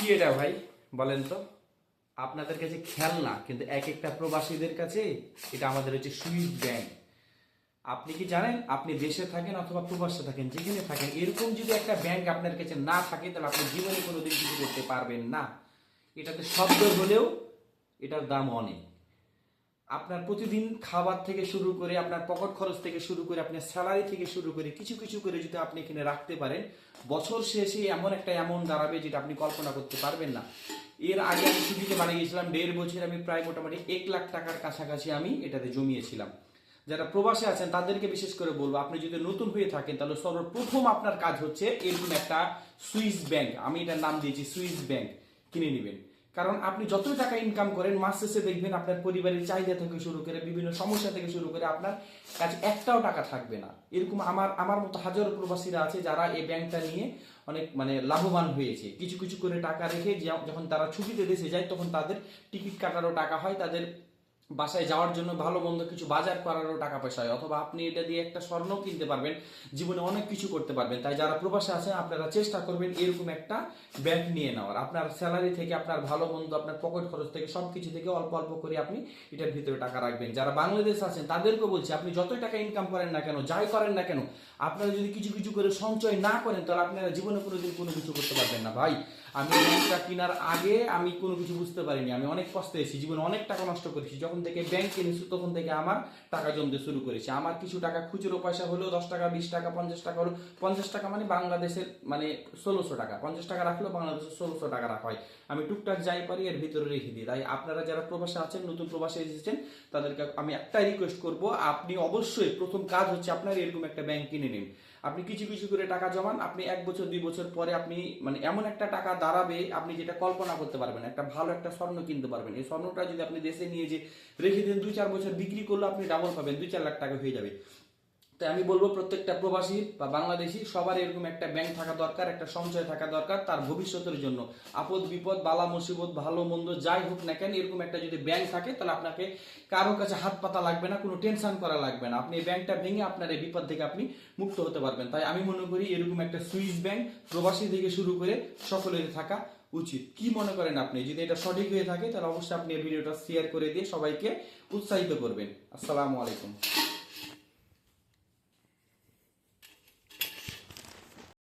কি এটা ভাই? বলেন তো। আপনাদের কাছে খেলনা, কিন্তু এক একটা প্রবাসীদের কাছে এটা আমাদের হচ্ছে সুইস ব্যাংক। আপনি কি জানেন? আপনি দেশে থাকেন অথবা প্রবাসে থাকেন, যেখানে থাকেন, এরকম যদি একটা ব্যাংক আপনার কাছে না থাকে, তাহলে আপনি জীবনে কোনোদিন কিছু করতে পারবেন না। এটাতে শব্দ হলেও এটার দাম অনেক। আপনার প্রতিদিন খাবার থেকে শুরু করে, আপনার পকেট খরচ থেকে শুরু করে, আপনার স্যালারি থেকে শুরু করে, কিছু কিছু করে যদি আপনি এখানে রাখতে পারেন, বছর শেষে এমন একটা অ্যামাউন্ট দাঁড়াবে যেটা আপনি কল্পনা করতে পারবেন না। এর আগে আমি ছুটিতে বাড়ি গেছিলাম দেড় বছর আমি প্রায় মোটামুটি এক লাখ টাকার কাছাকাছি আমি এটাতে জমিয়েছিলাম। যারা প্রবাসে আছেন, তাদেরকে বিশেষ করে বলব, আপনি যদি নতুন হয়ে থাকেন, তাহলে সর্বপ্রথম আপনার কাজ হচ্ছে এরকম একটা সুইস ব্যাংক আমি এটার নাম দিয়েছি সুইস ব্যাংক কিনে নেবেন। কারণ আপনি যতই টাকা ইনকাম করেন, মাস শেষে দেখবেন আপনার পরিবারের চাহিদা থেকে শুরু করে, বিভিন্ন সমস্যা থেকে শুরু করে আপনার কাছে একটাও টাকা থাকবে না। এরকম আমার আমার মতো হাজারো প্রবাসীরা আছে যারা এই ব্যাংকটা নিয়ে অনেক মানে লাভবান হয়েছে। কিছু কিছু করে টাকা রেখে যখন তারা ছুটিতে দেশে যায়, তখন তাদের টিকিট কাটারও টাকা হয়, তাদের বাসায় যাওয়ার জন্য ভালো মন্দ কিছু বাজার করারও টাকা পয়সা হয়। অথবা আপনি এটা দিয়ে একটা স্বর্ণ কিনতে পারবেন, জীবনে অনেক কিছু করতে পারবেন। তাই যারা প্রবাসে আছেন, আপনারা চেষ্টা করবেন এরকম একটা ব্যাংক নিয়ে নেওয়ার। আপনার স্যালারি থেকে, আপনার ভালো মন্দ, আপনার পকেট খরচ থেকে সব কিছু থেকে অল্প অল্প করে আপনি এটার ভিতরে টাকা রাখবেন। যারা বাংলাদেশ আছেন তাদেরকে বলছি, আপনি যতই টাকা ইনকাম করেন না কেন, যাই করেন না কেন, আপনারা যদি কিছু কিছু করে সঞ্চয় না করেন, তাহলে আপনারা জীবনে কোনোদিন কোনো কিছু করতে পারবেন না। ভাই আমি ব্যাংকটা কেনার আগে আমি কোনো কিছু বুঝতে পারিনি। আমি অনেক কষ্ট এসেছি জীবনে অনেক টাকা নষ্ট করেছি যখন থেকে ব্যাংক কিনেছি তখন থেকে আমার টাকা জমতে শুরু করেছে। আমার কিছু টাকা খুচরো পয়সা হলেও দশ টাকা, বিশ টাকা, পঞ্চাশ টাকা হলো পঞ্চাশ টাকা মানে বাংলাদেশের মানে ষোলোশো টাকা। পঞ্চাশ টাকা রাখলেও বাংলাদেশের ষোলোশো টাকা রাখা হয়। আমি টুকটাক যাই পারি, এর ভিতরে রেখে দিই। তাই আপনারা যারা প্রবাসে আছেন, নতুন প্রবাসে এসেছেন, তাদেরকে আমি একটাই রিকোয়েস্ট করব, আপনি অবশ্যই প্রথম কাজ হচ্ছে আপনার এরকম একটা ব্যাংক কিনে নিন। আপনি কিছু কিছু করে টাকা জমান, আপনি এক বছর, দুই বছর পরে আপনি মানে এমন একটা টাকা দাঁড়াবে, আপনি যেটা কল্পনা করতে পারবেন, একটা ভালো একটা স্বর্ণ কিনতে পারবেন। এই স্বর্ণটা যদি আপনি দেশে নিয়ে যে রেখে দিন, দুই চার বছর বিক্রি করলে আপনি ডাবল পাবেন, দুই চার লাখ টাকা হয়ে যাবে। তাই আমি বলব প্রত্যেকটা প্রবাসী বা বাংলাদেশি সবার এরকম একটা ব্যাংক থাকা দরকার, একটা সঞ্চয় থাকা দরকার তার ভবিষ্যতের জন্য। আপদ, বিপদ, বালা, মুসিবত, ভালো, মন্দ, যাই হোক না কেন, এরকম একটা যদি ব্যাংক থাকে, তাহলে আপনাকে কারও কাছে হাত পাতা লাগবে না, কোনো টেনশন করা লাগবে না। আপনি এই ব্যাংকটা ভেঙে আপনার এই বিপদ থেকে আপনি মুক্ত হতে পারবেন। তাই আমি মনে করি এরকম একটা সুইস ব্যাংক প্রবাসী থেকে শুরু করে সকলের থাকা উচিত। কি মনে করেন আপনি? যদি এটা সঠিক হয়ে থাকে, তাহলে অবশ্যই আপনি এই ভিডিওটা শেয়ার করে দিয়ে সবাইকে উৎসাহিত করবেন। আসসালামু আলাইকুম।